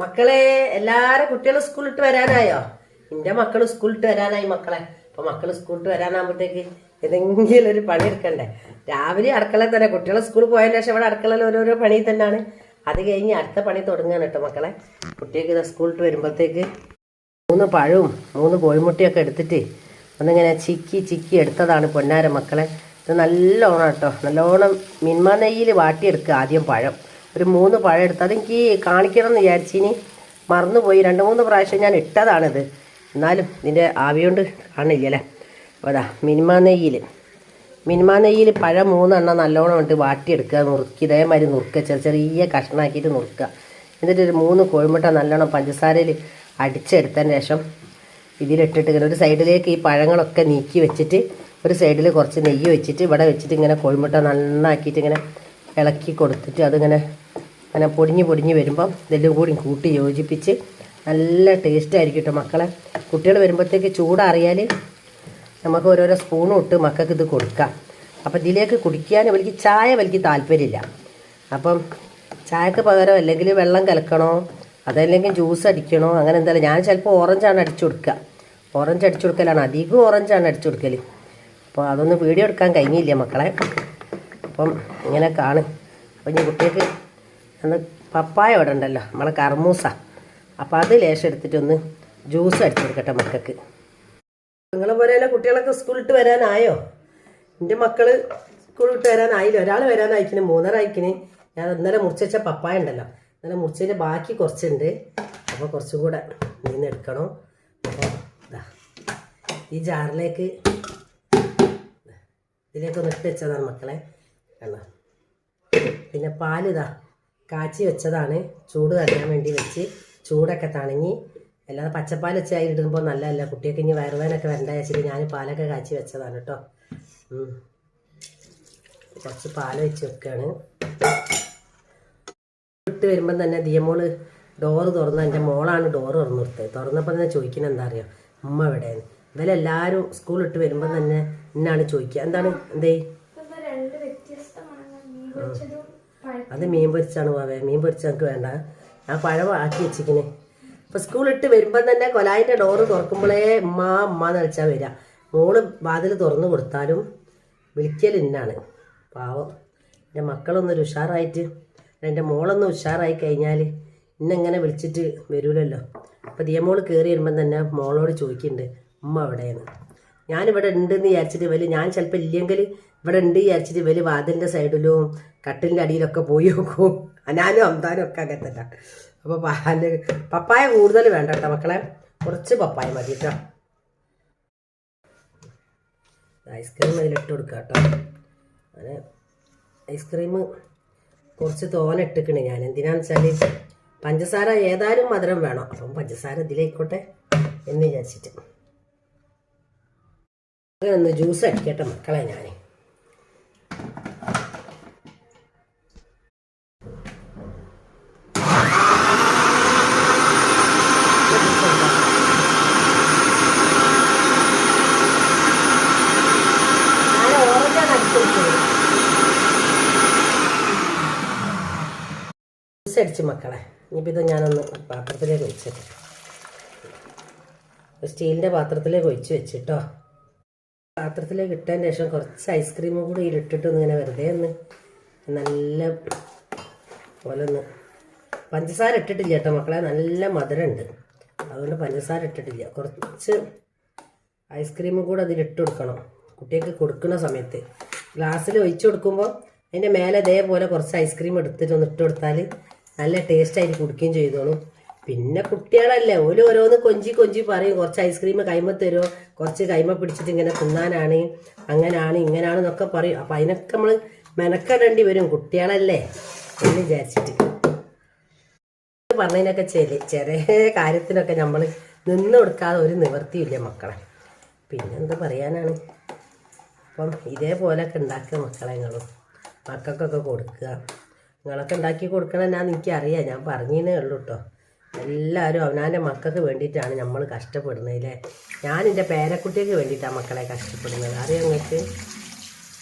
മക്കളെ എല്ലാരും കുട്ടികളും സ്കൂളിട്ട് വരാനായോ? എന്റെ മക്കൾ സ്കൂളിട്ട് വരാനായി മക്കളെ. അപ്പൊ മക്കൾ സ്കൂളിട്ട് വരാനാകുമ്പോഴത്തേക്ക് ഏതെങ്കിലും ഒരു പണി എടുക്കണ്ടേ? രാവിലെ അടുക്കള തന്നെ കുട്ടികളെ സ്കൂളിൽ പോയതിന് ശേഷം ഇവിടെ അടുക്കളയിൽ ഓരോരോ പണി തന്നെയാണ്. അത് കഴിഞ്ഞ് അടുത്ത പണി തുടങ്ങാൻ കേട്ടോ മക്കളെ. കുട്ടികൾക്ക് ഇത് സ്കൂളിട്ട് വരുമ്പോഴത്തേക്ക് മൂന്ന് പഴവും മൂന്ന് കോഴിമുട്ടയൊക്കെ എടുത്തിട്ട് ഒന്നിങ്ങനെ ചിക്കി ചിക്കി എടുത്തതാണ് പൊന്നാര മക്കളെ. ഇത് നല്ലോണം കേട്ടോ നല്ലോണം മിന്മ നെയ്യിൽ വാട്ടിയെടുക്കുക ആദ്യം പഴം. ഒരു മൂന്ന് പഴം എടുത്ത് അതെനിക്ക് കാണിക്കണം എന്ന് വിചാരിച്ചിനി മറന്നുപോയി. രണ്ട് മൂന്ന് പ്രാവശ്യം ഞാൻ ഇട്ടതാണിത്. എന്നാലും ഇതിന്റെ ആവിയോണ്ട് കാണില്ലല്ലേ? അപ്പോൾ അതാ മിനിമ നെയ്യിൽ മിനിമ നെയ്യിൽ പഴം മൂന്നെണ്ണം നല്ലോണം ഇട്ട് വാട്ടിയെടുക്കുക നുറുക്കി. ഇതേമാതിരി നുറുക്കുക ചെറിയ ചെറിയ കഷ്ണമാക്കിയിട്ട് നുറുക്കുക. എന്നിട്ട് ഒരു മൂന്ന് കോഴിമുട്ട നല്ലോണം പഞ്ചസാരയിൽ അടിച്ചെടുത്തതിന് ശേഷം ഇതിലിട്ടിട്ട് ഇങ്ങനെ ഒരു സൈഡിലേക്ക് ഈ പഴങ്ങളൊക്കെ നീക്കി വെച്ചിട്ട് ഒരു സൈഡിൽ കുറച്ച് നെയ്യ് വെച്ചിട്ട് ഇവിടെ വെച്ചിട്ട് ഇങ്ങനെ കോഴിമുട്ട നന്നാക്കിയിട്ട് ഇങ്ങനെ ഇളക്കി കൊടുത്തിട്ട് അതിങ്ങനെ അങ്ങനെ പൊടിഞ്ഞ് പൊടിഞ്ഞ് വരുമ്പം ഇതെല്ലാം കൂടി കൂട്ടി യോജിപ്പിച്ച് നല്ല ടേസ്റ്റ് ആയിരിക്കും കേട്ടോ മക്കളെ. കുട്ടികൾ വരുമ്പോഴത്തേക്ക് ചൂടറിയാൽ നമുക്ക് ഓരോരോ സ്പൂണും ഇട്ട് മക്കൾക്ക് ഇത് കൊടുക്കാം. അപ്പം ഇതിലേക്ക് കുടിക്കാൻ വലിക്ക് ചായ വലിക്ക് താല്പര്യമില്ല. അപ്പം ചായക്ക് പകരം അല്ലെങ്കിൽ വെള്ളം കലക്കണോ അതല്ലെങ്കിൽ ജ്യൂസ് അടിക്കണോ അങ്ങനെ എന്തായാലും ഞാൻ ചിലപ്പോൾ ഓറഞ്ചാണ് അടിച്ചു കൊടുക്കുക. ഓറഞ്ച് അടിച്ചു കൊടുക്കലാണ്. അധികം ഓറഞ്ചാണ് അടിച്ചു കൊടുക്കൽ അപ്പോൾ അതൊന്നും വീഡിയോ എടുക്കാൻ കഴിഞ്ഞില്ല മക്കളെ. അപ്പം ഇങ്ങനെ കാണും. അപ്പം ഇനി കുട്ടികൾക്ക് അന്ന് പപ്പായ ഇവിടെ ഉണ്ടല്ലോ നമ്മളെ കർമൂസ. അപ്പോൾ അത് ലേശം എടുത്തിട്ടൊന്ന് ജ്യൂസ് അടിച്ചു കൊടുക്കട്ടെ മക്കൾക്ക്. നിങ്ങളെ പോലെ കുട്ടികളൊക്കെ സ്കൂളിട്ട് വരാനായോ? എന്റെ മക്കൾ സ്കൂളിട്ട് വരാനായില്ല. ഒരാൾ വരാനായിക്കിന് മൂന്നര ആയിക്കിന് ഞാൻ ഇന്നലെ മുറിച്ച് വെച്ച പപ്പായ ഉണ്ടല്ലോ. ഇന്നലെ മുറിച്ചതിന്റെ ബാക്കി കുറച്ചുണ്ട്. അപ്പോൾ കുറച്ചും കൂടെ മീൻ എടുക്കണം. അപ്പോൾ ഇതാ ഈ ജാറിലേക്ക് ഇതിലേക്കൊന്ന് ഇട്ട് വെച്ചതാണ് മക്കളെ. കണ്ടോ പിന്നെ പാലിതാ. കാച്ചി വെച്ചതാണ്. ചൂട് തടയാൻ വേണ്ടി വെച്ച് ചൂടൊക്കെ തണങ്ങി. അല്ലാതെ പച്ചപ്പാൽ വെച്ച് അതിൽ ഇടുമ്പോൾ നല്ലതല്ല. കുട്ടിയൊക്കെ ഇനി വയറുവേനൊക്കെ വരണ്ട വെച്ചിട്ട് ഞാൻ പാലൊക്കെ കാച്ചി വെച്ചതാണ് കേട്ടോ. കുറച്ച് പാൽ വെച്ച് വെക്കുകയാണ് ഇട്ട് വരുമ്പം തന്നെ ദിയമോൾ ഡോറ് തുറന്ന് എന്റെ മോളാണ് ഡോറ് തുറന്നു കൊടുത്തത്. തുറന്നപ്പോൾ തന്നെ ചോദിക്കുന്നത് എന്താ അറിയാം? ഉമ്മ എവിടെയാണ് ഇവരെല്ലാവരും സ്കൂളിട്ട് വരുമ്പം തന്നെ എന്നാണ് ചോദിക്കുക. എന്താണ്? എന്തേ ഇപ്പൊ രണ്ട് വ്യത്യസ്തമാണ് മീൻ പൊരിച്ചതും പഴ- അത് മീൻ പൊരിച്ചാണ് പോവേ. മീൻ പൊരിച്ച വേണ്ട. ആ പഴം ആക്കി വെച്ചിക്കണേ അപ്പൊ സ്കൂളിട്ട് വരുമ്പം തന്നെ കൊലായിന്റെ ഡോറ് തുറക്കുമ്പോഴേ ഉമ്മ ഉമ്മ എന്ന് വരിക മോൾ വാതിൽ തുറന്നു കൊടുത്താലും വിളിക്കൽ ഇന്നാണ്. പാവം. എന്റെ മക്കളൊന്നൊരു ഉഷാറായിട്ട് എന്റെ മോളൊന്ന് ഉഷാറായി കഴിഞ്ഞാൽ ഇന്നെങ്ങനെ വിളിച്ചിട്ട് വരൂലല്ലോ. അപ്പോൾ ദിയമോൾ കയറി വരുമ്പം തന്നെ മോളോട് ചോദിക്കുന്നുണ്ട് ഉമ്മ എവിടെയാണ്? ഞാനിവിടെ ഉണ്ടെന്ന് വിചാരിച്ചിട്ട് വലിയ ഞാൻ ചിലപ്പോൾ ഇല്ലെങ്കിൽ ഇവിടെ ഉണ്ട് വിചാരിച്ചിട്ട് വലിയ വാതിലിന്റെ സൈഡിലും കട്ടിലിന്റെ അടിയിലൊക്കെ പോയി നോക്കും. ഞാനും അമ്താനും ഒക്കെ അകത്തല്ല അപ്പോൾ പപ്പായ കൂടുതൽ വേണ്ട കേട്ടോ മക്കളെ. കുറച്ച് പപ്പായ മതി കേട്ടോ. ഐസ്ക്രീം അതിലിട്ട് കൊടുക്കുക കേട്ടോ. അങ്ങനെ ഐസ്ക്രീം കുറച്ച് തോന ഇട്ടിക്കണേ ഞാൻ. എന്തിനാന്ന് വെച്ചാൽ പഞ്ചസാര ഏതായാലും മധുരം വേണം. അപ്പം പഞ്ചസാര ഇതിലേക്കോട്ടെ എന്ന് വിചാരിച്ചിട്ട്. അങ്ങനെ ഒന്ന് ജ്യൂസ് അടിക്കട്ടെ മക്കളെ ഞാൻ അടിച്ച് മക്കളെ. ഇനിയിപ്പോൾ ഇത് ഞാനൊന്ന് പാത്രത്തിലേക്ക് ഒഴിച്ചിട്ട് സ്റ്റീലിന്റെ പാത്രത്തിലേക്ക് ഒഴിച്ച് വെച്ചിട്ടോ. പാത്രത്തിലേക്ക് ഇട്ടതിന് ശേഷം കുറച്ച് ഐസ്ക്രീമും കൂടി ഇതിലിട്ടിട്ട് ഇങ്ങനെ വെറുതെ ഒന്ന് നല്ല പോലെ ഒന്ന് പഞ്ചസാര ഇട്ടിട്ടില്ല കേട്ടോ മക്കളെ. നല്ല മധുരമുണ്ട്. അതുകൊണ്ട് പഞ്ചസാര ഇട്ടിട്ടില്ല. കുറച്ച് ഐസ്ക്രീമും കൂടെ അതിലിട്ട് കൊടുക്കണം. കുട്ടികൾക്ക് കൊടുക്കുന്ന സമയത്ത്. ഗ്ലാസ്സിൽ ഒഴിച്ചു കൊടുക്കുമ്പോൾ അതിന്റെ മേലെ ഇതേപോലെ കുറച്ച് ഐസ്ക്രീം എടുത്തിട്ട് ഒന്ന് ഇട്ട് കൊടുത്താൽ നല്ല ടേസ്റ്റായിട്ട് കുടിക്കുകയും ചെയ്തോളും. പിന്നെ കുട്ടികളല്ലേ ഓൽ ഓരോന്ന് കൊഞ്ചി കൊഞ്ചി പറയും കുറച്ച് ഐസ്ക്രീം കൈമ തരുമോ കുറച്ച് കൈമ പിടിച്ചിട്ട് ഇങ്ങനെ തിന്നാനാണ് അങ്ങനാണ് ഇങ്ങനാണ് എന്നൊക്കെ പറയും. അപ്പം അതിനൊക്കെ നമ്മൾ മെനക്കെടേണ്ടി വരും കുട്ടികളല്ലേ എന്ന് വിചാരിച്ചിട്ട്. പറഞ്ഞതിനൊക്കെ ചെറിയ ചെറിയ കാര്യത്തിനൊക്കെ നമ്മൾ നിന്ന് കൊടുക്കാതെ ഒരു നിവൃത്തിയില്ല മക്കളെ. പിന്നെന്ത് പറയാനാണ്? അപ്പം ഇതേപോലെയൊക്കെ ഉണ്ടാക്കുക മക്കളെ നിങ്ങളും. മക്കൾക്കൊക്കെ കൊടുക്കുക. നിങ്ങളൊക്കെ ഉണ്ടാക്കി കൊടുക്കണം എന്നാന്ന് എനിക്കറിയാം ഞാൻ പറഞ്ഞേ ഉള്ളൂ കേട്ടോ എല്ലാവരും അവനാന്റെ മക്കൾക്ക് വേണ്ടിയിട്ടാണ് നമ്മൾ കഷ്ടപ്പെടുന്നത് അല്ലേ ഞാൻ എന്റെ പേരക്കുട്ടിക്ക് വേണ്ടിയിട്ടാണ് മക്കളെ കഷ്ടപ്പെടുന്നത്. അറിയാം നിങ്ങൾക്ക്